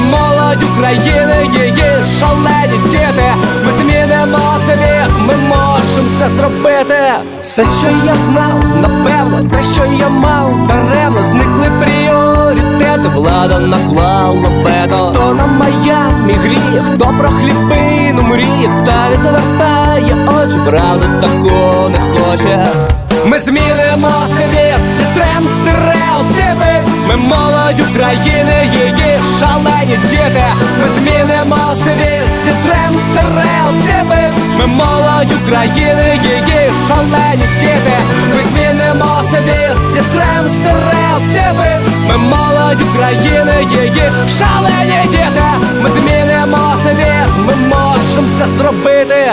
Ми молодь України, її шалені діти. Ми змінимо світ, ми можемо це зробити. Все, що я знав, напевно, те, що я мав, даремно зникли пріоритети, влада наклала вето. Хто на Майамі гріє, хто про хлібину мріє, та відвертає очі, правда такого не хоче. Ми змінимо світ, зітрем стереотипи. Ми молодь України, шалені діти Ми змінимо світ, зітрем стереотипи Ми молодь України, її шалені діти. Ми змінимо світ, зітрем стереотипи Ми молодь України, її шалені діти. Ми змінимо світ, ми можемо це зробити